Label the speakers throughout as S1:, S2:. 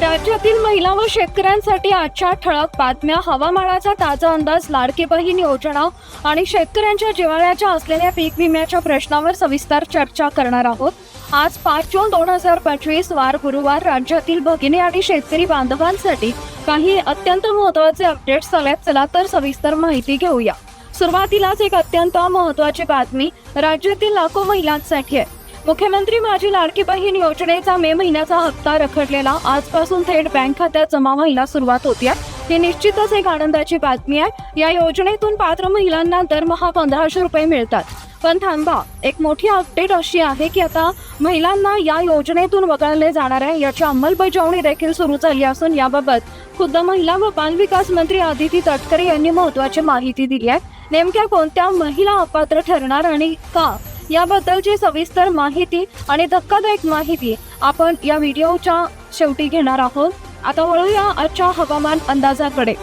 S1: राज्यातील महिला व शेतकऱ्यांसाठी आजच्या ठळक बातम्या हवामानाचा ताजा अंदाज लाडकी बहीण योजना आणि शेतकऱ्यांच्या जिव्हाळ्याच्या असलेल्या पीक विम्याच्या प्रश्नावर सविस्तर चर्चा करणार आहोत. आज पाच जून दोन हजार पंचवीस वार गुरुवार राज्यातील भगिनी आणि शेतकरी बांधवांसाठी काही अत्यंत महत्त्वाचे अपडेट्स आल्यात. चला तर सविस्तर माहिती घेऊया. सुरुवातीलाच एक अत्यंत महत्त्वाची बातमी राज्यातील लाखो महिलांसाठी आहे. मुख्यमंत्री माझी लाडकी बहीण योजनेचा मे महिन्याचा हप्ता रखडलेला. आजपासून थेट बँक खात्यात जमा व्हायला सुरुवात होती ही निश्चितच एक आनंदाची बातमी आहे. या योजनेतून पात्र महिलांना दरमहा पंधराशे रुपये मिळतात. पण थांबा एक मोठी अपडेट अशी आहे की आता महिलांना या योजनेतून वगळले जाणार आहे. याची अंमलबजावणी देखील सुरू झाली असून याबाबत खुद्द महिला व बालविकास मंत्री आदिती तटकरे यांनी महत्वाची माहिती दिली आहे. नेमक्या कोणत्या महिला अपात्र ठरणार आणि का? याबद्दलची सविस्तर माहिती आणि धक्कादायक माहिती आपण या व्हिडिओच्या शेवटी घेणार आहोत. आता वळूया आजच्या हवामान अंदाजाकडे.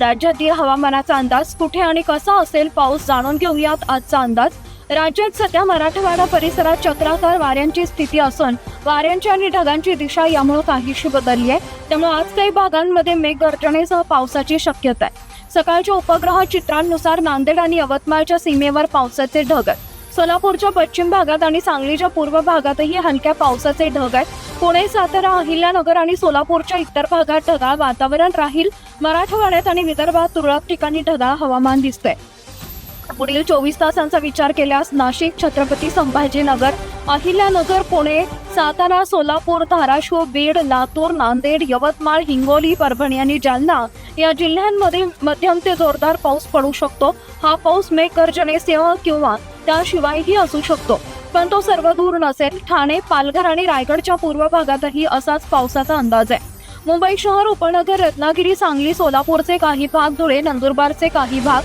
S1: राज्यातील हवामानाचा अंदाज कुठे आणि कसा असेल पाऊस जाणून घेऊयात आजचा अंदाज. राज्यात सध्या मराठवाडा परिसरात चक्राकार वाऱ्यांची स्थिती असून वाऱ्यांची आणि ढगांची दिशा यामुळे काहीशी बदलली आहे. त्यामुळे आज काही भागांमध्ये मेघगर्जनेसह पावसाची शक्यता आहे. सकाळच्या उपग्रह चित्रांनुसार नांदेड आणि यवतमाळच्या सीमेवर पावसाचे ढग आहेत. सोलापूरच्या पश्चिम भागात आणि सांगलीच्या पूर्व भागातही हलक्या पावसाचे ढग आहेत. पुणे सातारा अहिल्यानगर आणि सोलापूरच्या इतर भागात ढगाळ वातावरण राहील. मराठवाड्यात आणि विदर्भात तुरळक ठिकाणी ढगाळ हवामान दिसतंय. पुढील चोवीस तासांचा विचार केल्यास नाशिक छत्रपती संभाजीनगर अहिल्यानगर पुणे सातारा सोलापूर धाराशिव बीड लातूर नांदेड यवतमाळ हिंगोली परभणी आणि जालना या जिल्ह्यांमध्ये मध्यम ते जोरदार पाऊस पडू शकतो. हा पाऊस मेघगर्जनेसह किंवा त्याशिवायही असू शकतो. पण तो सर्व दूर नसेल ठाणे पालघर आणि रायगडच्या पूर्व भागातही असाच पावसाचा अंदाज आहे. मुंबई शहर उपनगर रत्नागिरी सांगली सोलापूरचे काही भाग धुळे नंदुरबारचे काही भाग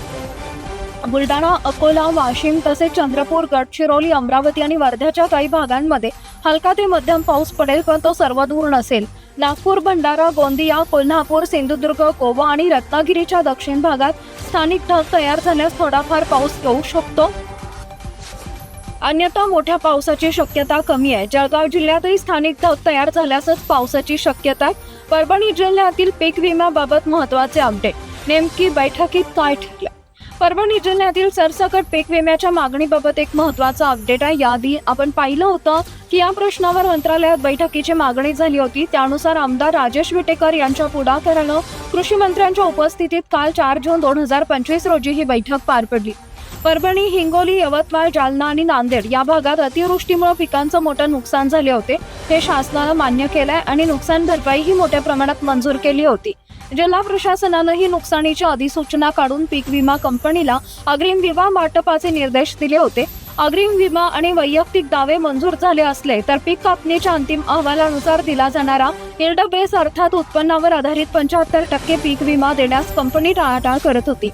S1: बुलढाणा अकोला वाशिम तसेच चंद्रपूर गडचिरोली अमरावती आणि वर्ध्याच्या काही भागांमध्ये हलका ते मध्यम पाऊस पडेल पण तो सर्व दूर नसेल. नागपूर भंडारा गोंदिया कोल्हापूर सिंधुदुर्ग गोवा आणि रत्नागिरीच्या दक्षिण भागात स्थानिक ढग तयार झाल्यास थोडाफार पाऊस येऊ शकतो. अन्यथा मोठ्या पावसाची शक्यता कमी आहे. जळगाव जिल्ह्यातही स्थानिक धग तयार झाल्यासच पावसाची शक्यता आहे. परभणी जिल्ह्यातील पीक विम्याबाबत महत्त्वाचे अपडेट नेमकी बैठकीत काय ठरलं? परभणी जिल्ह्यातील सरसकट पीक विम्याच्या मागणीबाबत एक महत्त्वाचा अपडेट आहे. याआधी आपण पाहिलं होतं की या प्रश्नावर मंत्रालयात बैठकीची मागणी झाली होती. त्यानुसार आमदार राजेश विटेकर यांच्या पुढाकारानं कृषी मंत्र्यांच्या उपस्थितीत काल चार जून दोन हजार पंचवीस रोजी ही बैठक पार पडली. परभणी हिंगोली यवतमाळ जालना आणि नांदेड या भागात अतिवृष्टीमुळे पिकांचं मोठं नुकसान झाले होते. हे शासनानं मान्य केलंय आणि नुकसान भरपाईही मोठ्या प्रमाणात मंजूर केली होती. जिल्हा प्रशासनानंही नुकसानीची अधिसूचना काढून पीक विमा कंपनीला अग्रिम विमा वाटपाचे निर्देश दिले होते. अग्रिम विमा आणि वैयक्तिक दावे मंजूर झाले असले तर पीक कापणीच्या अंतिम अहवालानुसार दिला जाणारा इल्ड बेस अर्थात उत्पन्नावर आधारित पंच्याहत्तर टक्के पीक विमा देण्यास कंपनी टाळाटाळ करत होती.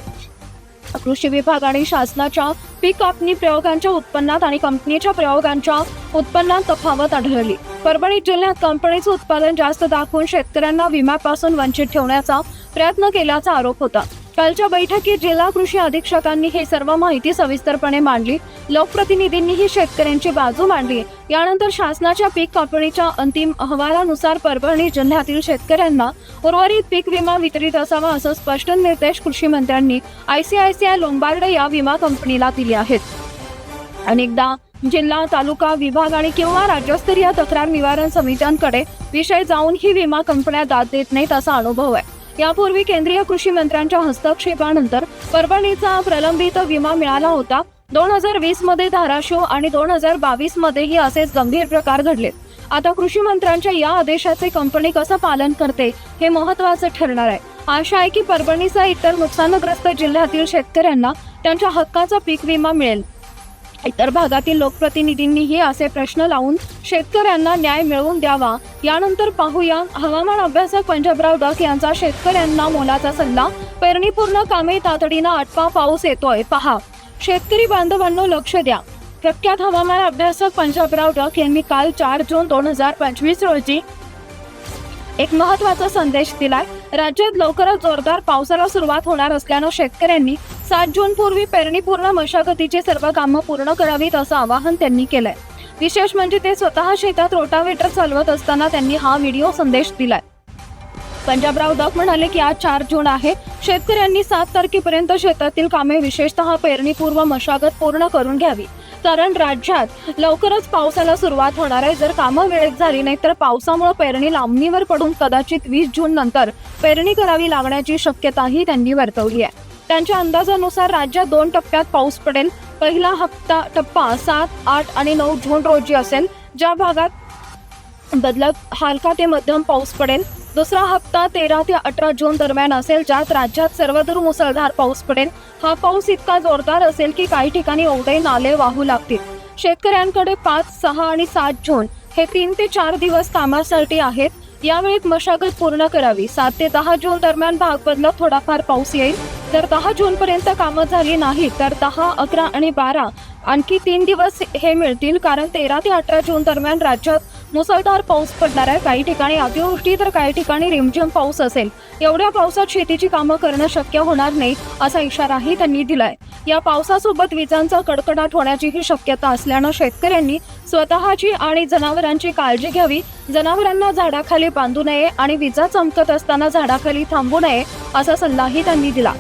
S1: कृषी विभाग आणि शासनाच्या पीक कापणी प्रयोगांच्या उत्पन्नात आणि कंपनीच्या प्रयोगांच्या उत्पन्नात तफावत आढळली. परभणी जिल्ह्यात कंपनीचं उत्पादन जास्त दाखवून शेतकऱ्यांना विम्यापासून वंचित ठेवण्याचा प्रयत्न केल्याचा आरोप होता. कालच्या बैठकीत जिल्हा कृषी अधीक्षकांनी ही सर्व माहिती सविस्तरपणे मांडली. लोकप्रतिनिधींनीही शेतकऱ्यांची बाजू मांडली. यानंतर शासनाच्या पीक कापणीच्या अंतिम अहवालानुसार परभणी जिल्ह्यातील शेतकऱ्यांना उर्वरित पीक विमा वितरित असावा असं स्पष्ट निर्देश कृषी मंत्र्यांनी आयसीआयसीआय लोंबार्ड या विमा कंपनीला दिले आहेत. अनेकदा जिल्हा तालुका विभाग आणि किंवा राज्यस्तरीय तक्रार निवारण समित्यांकडे विषय जाऊन ही विमा कंपन्या दाद देत नाहीत असा अनुभव आहे. यापूर्वी केंद्रीय कृषी मंत्र्यांच्या हस्तक्षेपानंतर परभणीचा प्रलंबित विमा मिळाला होता. दोन हजार वीसमध्ये धाराशिव आणि दोन हजार बावीस मध्येही असेच गंभीर प्रकार घडलेत आता कृषी मंत्र्यांच्या या आदेशाचे कंपनी कसं पालन करते हे महत्वाचं ठरणार आहे. आशा आहे की परभणीसह इतर नुकसानग्रस्त जिल्ह्यातील शेतकऱ्यांना त्यांच्या हक्काचा पीक विमा मिळेल. इतर भागातील लोकप्रतिनिधींनीही असे प्रश्न लावून शेतकऱ्यांना न्याय मिळवून द्यावा. यानंतर पाहूया हवामान अभ्यासक पंजाबराव डक यांचा शेतकऱ्यांना मोलाचा सल्ला. पेरणीपूर्ण कामे तातडीनं आटपा पाऊस येतोय. पहा. शेतकरी बांधवांनो लक्ष द्या. प्रख्यात हवामान अभ्यासक पंजाबराव डक यांनी काल चार जून दोन हजार पंचवीस रोजी एक महत्त्वाचा संदेश दिलाय. राज्यात लवकरच जोरदार पावसाला सुरुवात होणार असल्यानं शेतकऱ्यांनी सात जून पूर्वी पेरणीपूर्ण मशागतीची सर्व कामं पूर्ण करावीत असं आवाहन त्यांनी केलंय. विशेष म्हणजे ते स्वतः शेतात रोटावेटर चालवत असताना त्यांनी हा व्हिडिओ संदेश दिलाय. पंजाबराव दक म्हणाले की आज चार जून आहे. शेतकऱ्यांनी सात तारखेपर्यंत शेतातील कामे विशेषतः पेरणीपूर्व मशागत पूर्ण करून घ्यावी. कारण राज्यात लवकरच पावसाला सुरुवात होणार आहे. जर कामं वेळेत झाली नाही तर पावसामुळे पेरणी लांबणीवर पडून कदाचित वीस जून नंतर पेरणी करावी लागण्याची शक्यताही त्यांनी वर्तवली आहे. त्यांच्या अंदाजानुसार राज्यात दोन टप्प्यात पाऊस पडेल. पहिला हप्ता टप्पा सात आठ आणि नऊ जून रोजी असेल. ज्या भागात बदलत हलका ते मध्यम पाऊस पडेल. दुसरा हप्ता तेरा ते अठरा जून दरम्यान असेल ज्यात राज्यात सर्वदूर मुसळधार पाऊस पडेल. हा पाऊस इतका जोरदार असेल की काही ठिकाणी ओढे नाले वाहू लागतील. शेतकऱ्यांकडे पाच सहा आणि सात जून हे तीन ते चार दिवस कामासाठी आहेत. यावेळी मशागत पूर्ण करावी. सात ते दहा जून दरम्यान भाग बदलत थोडाफार पाऊस येईल. तर दहा जून पर्यंत कामं झाली नाही तर दहा अकरा आणि बारा आणखी तीन दिवस हे मिळतील. कारण तेरा ते अठरा जून दरम्यान राज्यात मुसळधार पाऊस पडणार आहे. काही ठिकाणी अतिवृष्टी तर काही ठिकाणी रिमझिम पाऊस असेल. एवढ्या पावसात शेतीची कामं करणं शक्य होणार नाही असा इशाराही त्यांनी दिलाय. या पावसासोबत विजांचा कडकडाट होण्याचीही शक्यता असल्यानं शेतकऱ्यांनी स्वतःची आणि जनावरांची काळजी घ्यावी. जनावरांना झाडाखाली बांधू नये आणि विजा चमकत असताना झाडाखाली थांबू नये असा सल्लाही त्यांनी दिला.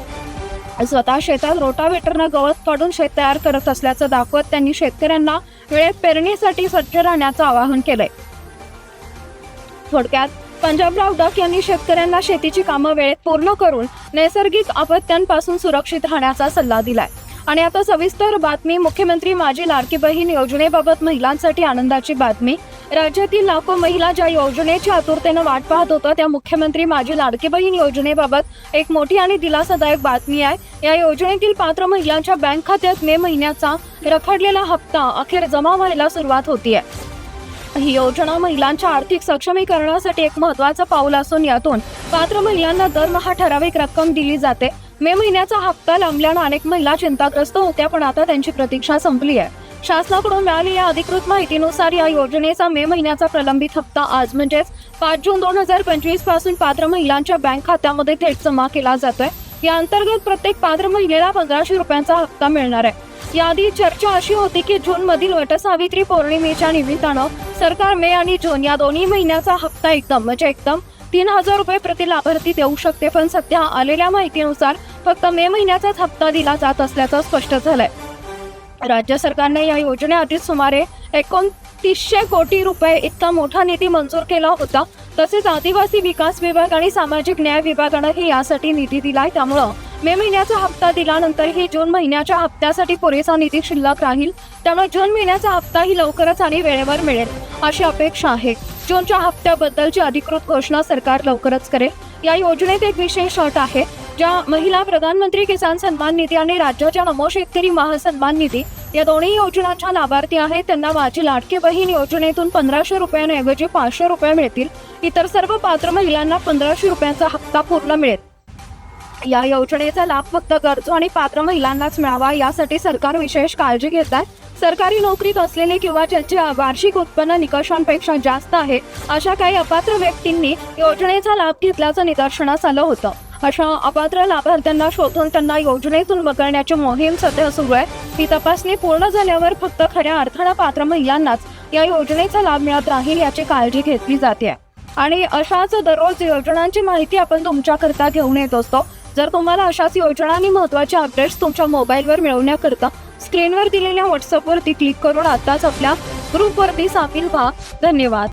S1: स्वतः शेतात रोटाव्हेटरनं गवत काढून शेत तयार करत असल्याचं दाखवत त्यांनी शेतकऱ्यांना वेळेत पेरणीसाठी सज्ज राहण्याचं आवाहन केलंय. थोडक्यात पंजाबराव डक यांनी शेतकऱ्यांना शेतीची कामं वेळेत पूर्ण करून नैसर्गिक आपत्त्यांपासून सुरक्षित राहण्याचा सल्ला दिलाय. आणि आता सविस्तर बातमी मुख्यमंत्री माझी लाडकी बहीण योजनेबाबत महिलांसाठी आनंदाची बातमी राज्यातील लाखो महिला ज्या योजनेची आतुरतेनं वाट पाहत होतं त्या मुख्यमंत्री माझी लाडकी बहीण योजनेबाबत एक मोठी आणि दिलासादायक बातमी आहे. या योजनेतील पात्र महिलांच्या बँक खात्यात मे महिन्याचा रखडलेला हप्ता अखेर जमा व्हायला सुरुवात होतीये. ही योजना महिलांच्या आर्थिक सक्षमीकरणासाठी एक महत्वाचं पाऊल असून यातून पात्र महिलांना दरमहा ठराविक रक्कम दिली जाते. मे महिन्याचा हप्ता लांबल्यानं अनेक महिला चिंताग्रस्त होत्या पण आता त्यांची प्रतीक्षा संपली आहे. शासनाकडून मिळालेल्या अधिकृत माहितीनुसार या योजनेचा मे महिन्याचा प्रलंबित हप्ता आज म्हणजेच पाच जून दोन हजार पंचवीसपासून पात्र महिलांच्या बँक खात्यामध्ये थेट जमा केला जातोय. या अंतर्गत प्रत्येक पात्र महिलेला पंधराशे रुपयांचा हप्ता मिळणार आहे. याआधी चर्चा अशी होती की जून मधील वटसावित्री पौर्णिमेच्या निमित्तानं सरकार मे आणि जून या दोन्ही महिन्याचा हप्ता एकदम म्हणजे एकदम तीन हजार रुपये प्रति लाभार्थी देऊ शकते. पण सध्या आलेल्या माहितीनुसार फक्त मे महिन्याचाच हप्ता दिला जात असल्याचं स्पष्ट झालंय. राज्य सरकारने या योजनेआधीच सुमारे एकोणतीसशे कोटी रुपये इतका मोठा निधी मंजूर केला होता. तसेच आदिवासी विकास विभाग आणि सामाजिक न्याय विभागानंही यासाठी निधी दिलाय. त्यामुळं मे महिन्याचा हप्ता दिल्यानंतरही जून महिन्याच्या हप्त्यासाठी पुरेसा निधी शिल्लक राहील. त्यामुळे जून महिन्याचा हप्ताही लवकरच आणि वेळेवर मिळेल अशी अपेक्षा आहे. जूनच्या हप्त्याबद्दलची अधिकृत घोषणा सरकार लवकरच करेल. या योजनेत एक विशेष अट आहे. ज्या महिला प्रधानमंत्री किसान सन्मान निधी आणि राज्याच्या नमो शेतकरी महासन्मान निधी या दोन्ही योजनांच्या लाभार्थी आहेत. त्यांना माझी लाडकी बहीण योजनेतून पंधराशे रुपयांऐवजी पाचशे रुपये मिळतील. इतर सर्व पात्र महिलांना पंधराशे रुपयांचा हप्ता पूर्ण मिळेल. या योजनेचा लाभ फक्त गरजू आणि पात्र महिलांनाच मिळावा यासाठी सरकार विशेष काळजी घेत आहे. सरकारी नोकरीत असलेले किंवा ज्यांचे वार्षिक उत्पन्न निकषांपेक्षा जास्त आहे अशा काही अपात्र व्यक्तींनी योजनेचा लाभ घेतल्याचं निदर्शनास आलं होतं. अशा अपात्र लाभार्थ्यांना शोधून त्यांना योजनेतून वगळण्याची मोहीम सध्या सुरू आहे. ही तपासणी पूर्ण झाल्यावर फक्त खऱ्या अर्थानं पात्र महिलांनाच या योजनेचा लाभ मिळत राहील याची काळजी घेतली जाते. आणि अशाच दररोज योजनांची माहिती आपण तुमच्याकरता घेऊन येत असतो. जर तुम्हाला अशाच योजना आणि महत्त्वाचे अपडेट्स तुमच्या मोबाईलवर मिळवण्याकरता स्क्रीनवर दिलेल्या व्हॉट्सअपवरती क्लिक करून आताच आपल्या ग्रुपवरती सामील व्हा. धन्यवाद.